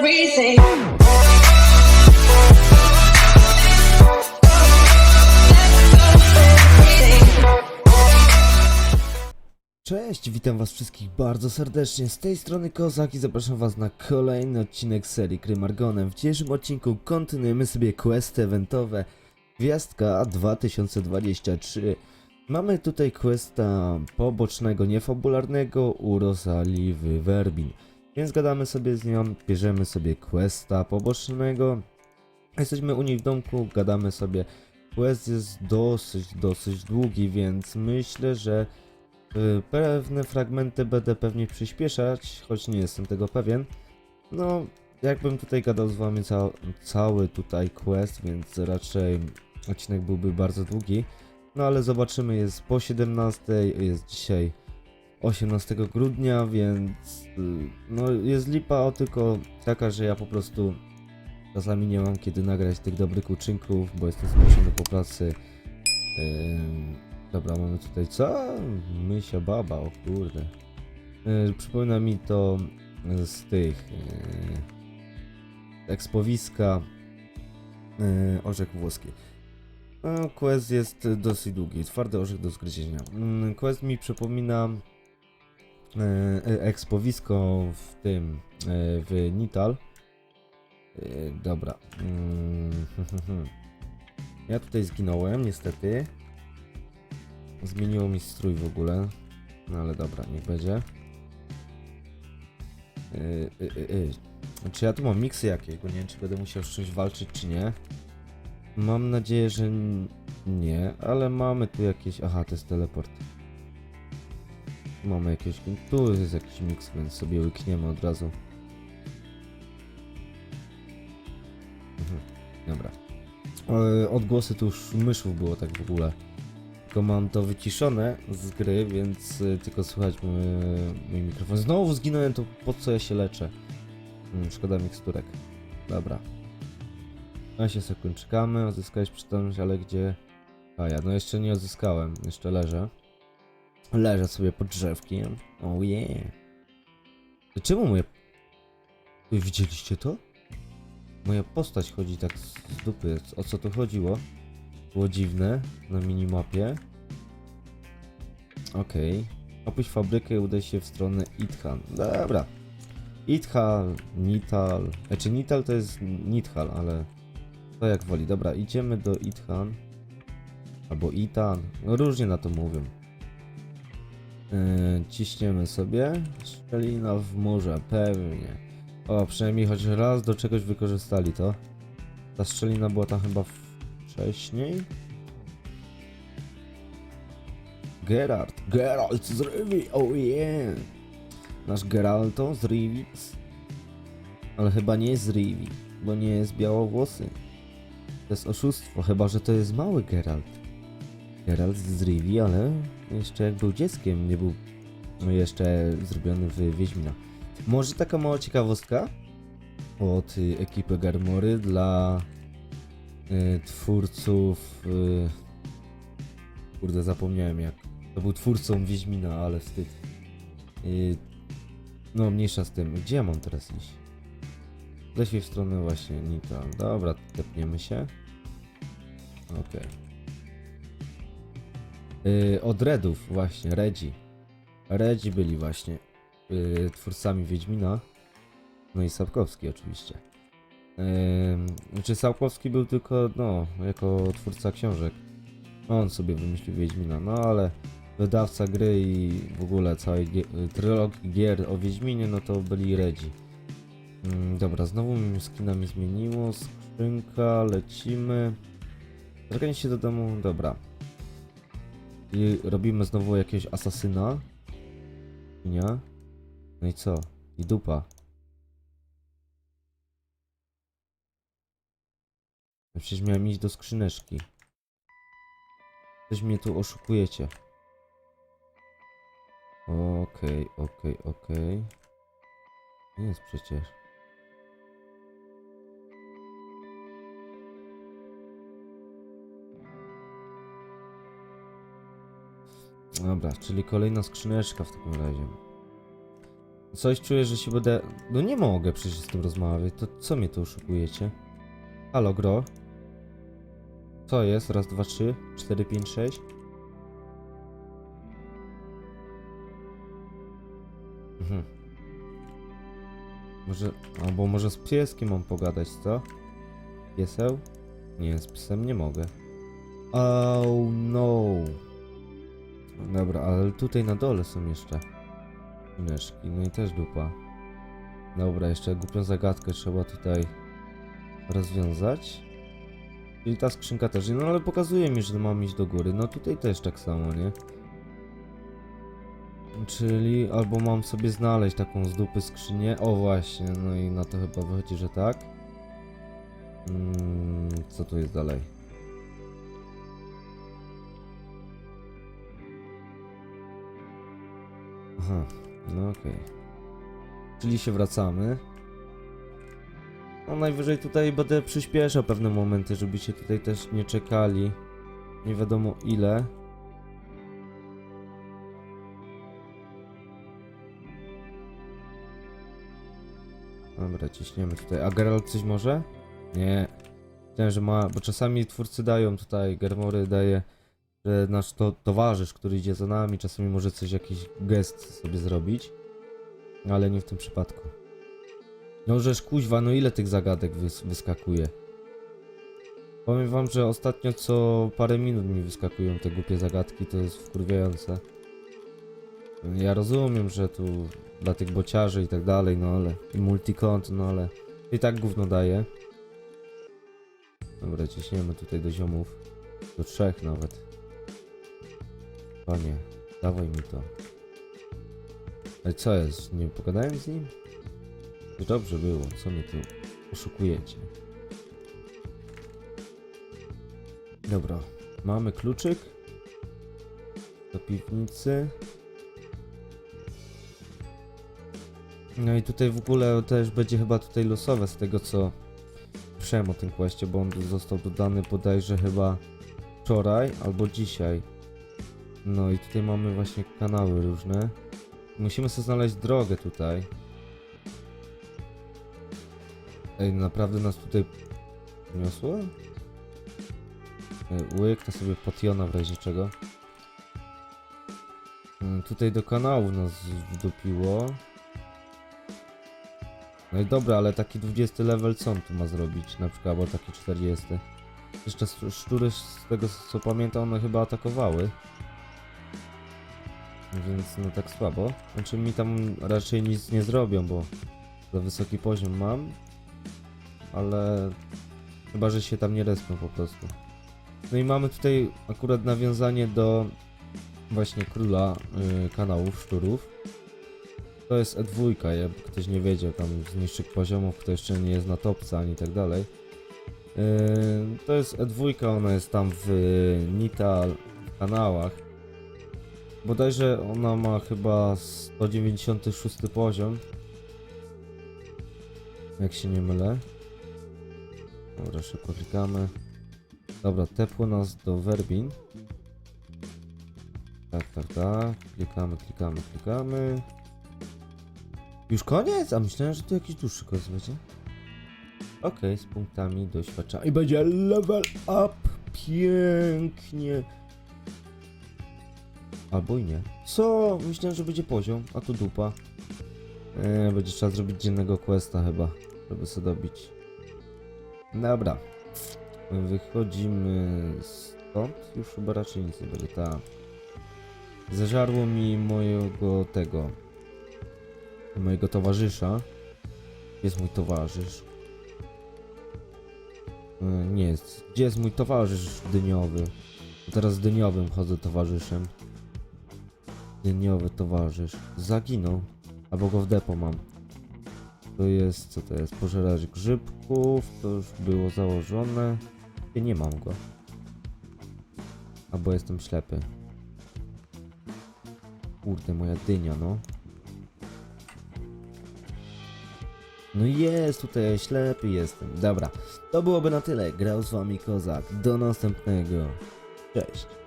everything. Cześć, witam was wszystkich bardzo serdecznie. Z tej strony Kozak i zapraszam was na kolejny odcinek serii Krymargonem. W dzisiejszym odcinku kontynuujemy sobie questy eventowe Gwiazdka 2023. Mamy tutaj questa pobocznego, niefabularnego u Rosaliwy Werbin. Więc gadamy sobie z nią, bierzemy sobie questa pobocznego. Jesteśmy u niej w domku, gadamy sobie. Quest jest dosyć, dosyć długi, więc myślę, że Y, Pewne fragmenty będę pewnie przyspieszać, choć nie jestem tego pewien. No, jakbym tutaj gadał z wami ca cały tutaj quest, więc raczej odcinek byłby bardzo długi. No ale zobaczymy, jest po 17, jest dzisiaj 18 grudnia, więc y, no jest lipa o tylko taka, że ja po prostu czasami nie mam kiedy nagrać tych dobrych uczynków, bo jestem zmuszony po pracy. Ym, Dobra, mamy tutaj co? Mysia baba, o kurde. Yy, przypomina mi to z tych yy, ekspowiska yy, orzech włoski. No, quest jest dosyć długi, twardy orzech do zgryzienia. Yy, quest mi przypomina yy, ekspowisko w tym, yy, w Nital. Dobra. Yy, ja tutaj zginąłem, niestety. Zmieniło mi strój w ogóle. No ale dobra, niech będzie. Czy ja tu mam miksy jakieś, bo nie wiem, czy będę musiał z czymś walczyć, czy nie. Mam nadzieję, że nie, ale mamy tu jakieś... Aha, to jest teleport. Mamy jakieś... Tu jest jakiś miks, więc sobie łykniemy od razu. Mhm, dobra. Odgłosy tu już myszów było tak w ogóle. Tylko mam to wyciszone z gry, więc y, tylko słychać mój, mój mikrofon. Znowu zginąłem, to po co ja się leczę? Hmm, szkoda miksturek. Dobra. Na się sekund czekamy, odzyskałeś przytomność, ale gdzie? A ja, no jeszcze nie odzyskałem, jeszcze leżę. Leżę sobie pod drzewkiem. Oh yeah. Czemu moje... Widzieliście to? Moja postać chodzi tak z dupy. O co to chodziło? Było dziwne na minimapie. Okej. Opuść fabrykę i udaj się w stronę Ithan. Dobra. Ithal, Nital. Znaczy Nital to jest Nithal, ale to jak woli. Dobra, idziemy do Ithan. Albo Itan. No różnie na to mówią. Yy, ciśniemy sobie. Szczelina w morze, pewnie. O, przynajmniej choć raz do czegoś wykorzystali to. Ta szczelina była tam chyba wcześniej. Gerard, Geralt z Rivi, oh yeah! Nasz Geralto z Rivi. Ale chyba nie z Rivi, bo nie jest białowłosy. To jest oszustwo, chyba że to jest mały Geralt. Geralt z Rivi, ale jeszcze jak był dzieckiem, nie był jeszcze zrobiony w Wiedźmina. Może taka mała ciekawostka od y, ekipy Garmory dla y, twórców. Y, kurde, zapomniałem jak. To był twórcą Wiedźmina, ale wstyd. Y, no, mniejsza z tym. Gdzie ja mam teraz iść? Leśniej w stronę właśnie Nita. Dobra, tepniemy się. Okej. Y, od Redów, właśnie, Redzi. Redzi byli właśnie y, twórcami Wiedźmina. No i Sapkowski oczywiście. Ym, Znaczy Sapkowski był tylko, no, jako twórca książek. On sobie wymyślił Wiedźmina, no ale wydawca gry i w ogóle całej gie- trylogii gier o Wiedźminie, no to byli Redzi. Ym, Dobra, znowu mi skina mi zmieniło, skrzynka, lecimy. Zorganiz się do domu, dobra. Robimy znowu jakiegoś asasyna. Nie? No i co? I dupa. Przecież miałem iść do skrzyneczki. Coś mnie tu oszukujecie. Okej, okej, okej. Nie jest przecież. Dobra, czyli kolejna skrzyneczka w takim razie. Coś czuję, że się będę... No nie mogę przecież z tym rozmawiać, to co mnie tu oszukujecie? Halo, gro? Co jest? Raz, dwa, trzy, cztery, pięć, sześć? Mhm. Może... Albo może z pieskiem mam pogadać, co? Pieseł? Nie, z psem nie mogę. Oh no. Dobra, ale tutaj na dole są jeszcze skrzyneczki, no i też dupa. Dobra, jeszcze głupią zagadkę trzeba tutaj rozwiązać. Czyli ta skrzynka też, no ale pokazuje mi, że mam iść do góry. No tutaj też tak samo, nie? Czyli albo mam sobie znaleźć taką z dupy skrzynię. O właśnie, no i na to chyba wychodzi, że tak. Mm, co tu jest dalej? Aha, no okej. Czyli się wracamy. No najwyżej tutaj będę przyspieszał pewne momenty, żebyście tutaj też nie czekali. Nie wiadomo ile. Dobra, ciśniemy tutaj. A Geralt coś może? Nie. Myślałem, że ma, bo czasami twórcy dają tutaj, Germory daje, że nasz to, towarzysz, który idzie za nami, czasami może coś, jakiś gest sobie zrobić. Ale nie w tym przypadku. No żeż kuźwa, no ile tych zagadek wys wyskakuje? Powiem wam, że ostatnio co parę minut mi wyskakują te głupie zagadki, to jest wkurwiające. Ja rozumiem, że tu dla tych bociarzy i tak dalej, no ale... I multikont, no ale... I tak gówno daje. Dobra, ciśniemy tutaj do ziomów. Do trzech nawet. Panie, dawaj mi to. Ale co jest? Nie pogadałem z nim? Dobrze było, co mnie tu oszukujecie? Dobra, mamy kluczyk do piwnicy. No i tutaj w ogóle też będzie chyba tutaj losowe z tego co słyszałem o tym bo on został dodany bodajże chyba wczoraj albo dzisiaj. No i tutaj mamy właśnie kanały różne. Musimy sobie znaleźć drogę tutaj. Ej, naprawdę nas tutaj niosło? Ej, Łyknę sobie potiona w razie czego. Mm, Tutaj do kanału nas wdupiło. No i dobra, ale taki 20 level co on tu ma zrobić? Na przykład, albo taki 40. Jeszcze sz- szczury z tego co pamiętam, one chyba atakowały. Więc no tak słabo. Znaczy mi tam raczej nic nie zrobią, bo za wysoki poziom mam. Ale chyba, że się tam nie respią po prostu. No i mamy tutaj akurat nawiązanie do właśnie króla y, kanałów szczurów. To jest E2, jakby ktoś nie wiedział, tam z niższych poziomów, kto jeszcze nie jest na topce ani tak dalej. Yy, to jest E2, ona jest tam w Nital w kanałach. Bodajże ona ma chyba 196 poziom. Jak się nie mylę. Dobra, szybko klikamy. Dobra, tepło nas do Werbin. Tak, tak, tak. Klikamy, klikamy, klikamy. Już koniec? A myślałem, że tu jakiś dłuższy koniec będzie. Okej, z punktami doświadczenia. I będzie level up. Pięknie. Albo i nie. Co? Myślałem, że będzie poziom, a tu dupa. Eee, będzie trzeba zrobić dziennego questa chyba, żeby sobie dobić. Dobra. Wychodzimy stąd. Już chyba raczej nic nie będzie. Tak. Zażarło mi mojego tego. Mojego towarzysza. Gdzie jest mój towarzysz? E, Nie jest. Gdzie jest mój towarzysz dyniowy? Teraz dyniowym chodzę towarzyszem. Dyniowy towarzysz. Zaginął. Albo go w depo mam. To jest, co to jest? Pożeracz grzybków. To już było założone. Nie, nie mam go. Albo jestem ślepy. Kurde, moja dynia, no. No jest, tutaj ślepy jestem. Dobra, to byłoby na tyle. Grał z wami Kozak. Do następnego. Cześć.